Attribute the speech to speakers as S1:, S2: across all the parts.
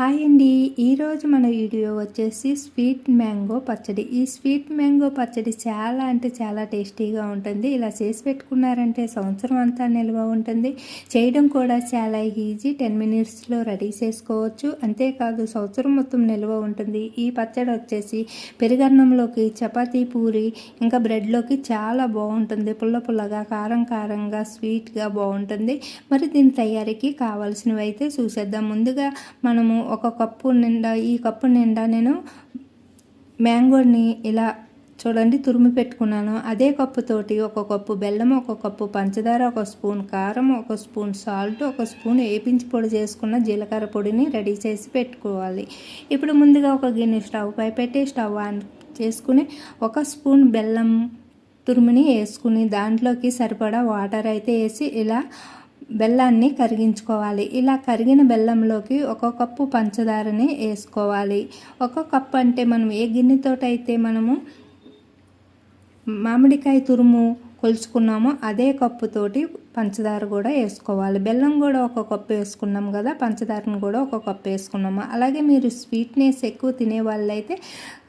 S1: Hi అండి. ఈరోజు మన వీడియో వచ్చేసి స్వీట్ మ్యాంగో పచ్చడి. ఈ స్వీట్ మ్యాంగో పచ్చడి చాలా అంటే చాలా టేస్టీగా ఉంటుంది. ఇలా చేసి పెట్టుకున్నారంటే సంవత్సరం అంతా నిల్వ ఉంటుంది. చేయడం కూడా చాలా ఈజీ. టెన్ మినిట్స్లో రెడీ చేసుకోవచ్చు. అంతేకాదు సంవత్సరం మొత్తం నిల్వ ఉంటుంది. ఈ పచ్చడి వచ్చేసి పెరుగన్నంలోకి చపాతీ పూరి ఇంకా బ్రెడ్లోకి చాలా బాగుంటుంది. పుల్ల పుల్లగా కారం కారంగా స్వీట్గా బాగుంటుంది. మరి దీని తయారీకి కావాల్సినవి అయితే చూసేద్దాం. ముందుగా మనము ఒక కప్పు నిండా ఈ కప్పు నిండా నేను మ్యాంగోని ఇలా చూడండి తురిమి పెట్టుకున్నాను. అదే కప్పుతోటి ఒక కప్పు బెల్లం ఒక కప్పు పంచదార ఒక స్పూన్ కారం ఒక స్పూన్ సాల్ట్ ఒక స్పూన్ వేపించి పొడి చేసుకున్న జీలకర్ర పొడిని రెడీ చేసి పెట్టుకోవాలి. ఇప్పుడు ముందుగా ఒక గిన్నె స్టవ్ పై పెట్టి స్టవ్ ఆన్ చేసుకుని ఒక స్పూన్ బెల్లం తురుముని వేసుకుని దాంట్లోకి సరిపడా వాటర్ అయితే వేసి ఇలా బెల్లాన్ని కరిగించుకోవాలి. ఇలా కరిగిన బెల్లంలోకి ఒక కప్పు పంచదారని వేసుకోవాలి. ఒక కప్పు అంటే మనం ఏ గిన్నెతోటైతే మనము మామిడికాయ తురుము కొలుచుకున్నామో అదే కప్పుతోటి పంచదార కూడా వేసుకోవాలి. బెల్లం కూడా ఒక కప్పు వేసుకున్నాం కదా పంచదారను కూడా ఒక కప్పు వేసుకున్నాము. అలాగే మీరు స్వీట్నెస్ ఎక్కువ తినే వాళ్ళైతే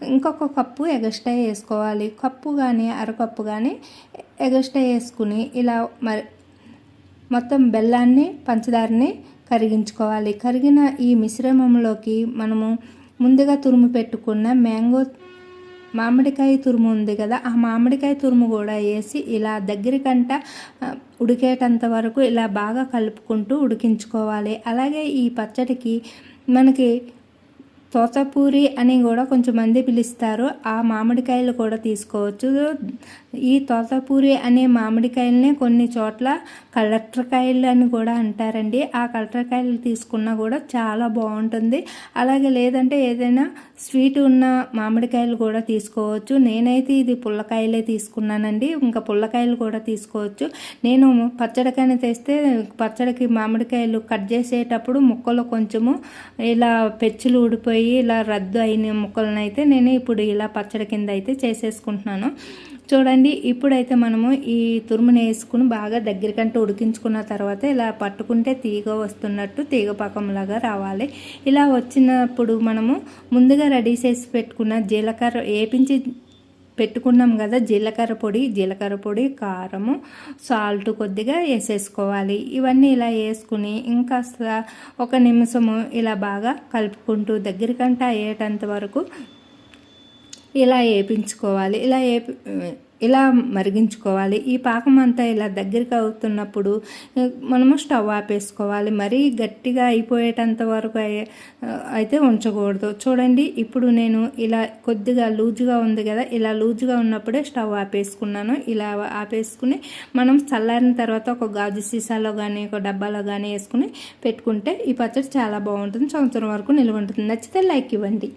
S1: ఇంకొక కప్పు ఎగస్ట్రా వేసుకోవాలి. కప్పు కానీ అరకప్పు కానీ ఎగస్ట్రా వేసుకుని ఇలా మరి మొత్తం బెల్లాన్ని పంచదారని కరిగించుకోవాలి. కరిగిన ఈ మిశ్రమంలోకి మనము ముందుగా తురుము పెట్టుకున్న మ్యాంగో మామిడికాయ తురుము ఉంది కదా ఆ మామిడికాయ తురుము కూడా వేసి ఇలా దగ్గరికంట ఉడికేటంత వరకు ఇలా బాగా కలుపుకుంటూ ఉడికించుకోవాలి. అలాగే ఈ పచ్చడికి మనకి తోతపూరి అని కూడా కొంచెం మంది పిలుస్తారు. ఆ మామిడికాయలు కూడా తీసుకోవచ్చు. ఈ తోతపూరి అనే మామిడికాయలనే కొన్ని చోట్ల కలెక్టర్కాయలు అని కూడా అంటారండి. ఆ కలెక్టర్కాయలు తీసుకున్నా కూడా చాలా బాగుంటుంది. అలాగే లేదంటే ఏదైనా స్వీట్ ఉన్న మామిడికాయలు కూడా తీసుకోవచ్చు. నేనైతే ఇది పుల్లకాయలే తీసుకున్నానండి. ఇంకా పుల్లకాయలు కూడా తీసుకోవచ్చు. నేను పచ్చడికాయని తెస్తే పచ్చడికి మామిడికాయలు కట్ చేసేటప్పుడు ముక్కలు కొంచెము ఇలా పెచ్చులు ఊడిపోయి ఇలా రద్దు అయిన ముక్కలను అయితే నేను ఇప్పుడు ఇలా పచ్చడి కింద అయితే చేసేసుకుంటున్నాను. చూడండి ఇప్పుడైతే మనము ఈ తురుముని వేసుకుని బాగా దగ్గరికంటే ఉడికించుకున్న తర్వాత ఇలా పట్టుకుంటే తీగ వస్తున్నట్టు తీగ పాకంలాగా రావాలి. ఇలా వచ్చినప్పుడు మనము ముందుగా రెడీ చేసి పెట్టుకున్న జీలకర్ర వేపించి పెట్టుకున్నాం కదా జీలకర్ర పొడి జీలకర్ర పొడి కారము సాల్ట్ కొద్దిగా వేసేసుకోవాలి. ఇవన్నీ ఇలా వేసుకుని ఇంకా ఒక నిమిషము ఇలా బాగా కలుపుకుంటూ దగ్గరికంట అయ్యేటంత వరకు ఇలా వేపించుకోవాలి. ఇలా వేపి ఇలా మరిగించుకోవాలి. ఈ పాకం అంతా ఇలా దగ్గరికి అవుతున్నప్పుడు మనము స్టవ్ ఆపేసుకోవాలి. మరీ గట్టిగా అయిపోయేటంత వరకు అయితే ఉంచకూడదు. చూడండి ఇప్పుడు నేను ఇలా కొద్దిగా లూజుగా ఉంది కదా ఇలా లూజుగా ఉన్నప్పుడే స్టవ్ ఆపేసుకున్నాను. ఇలా ఆపేసుకుని మనం చల్లారిన తర్వాత ఒక గాజు సీసాలో కానీ ఒక డబ్బాలో కానీ వేసుకుని పెట్టుకుంటే ఈ పచ్చడి చాలా బాగుంటుంది. సంవత్సరం వరకు నిల్వ ఉంటుంది. నచ్చితే లైక్ ఇవ్వండి.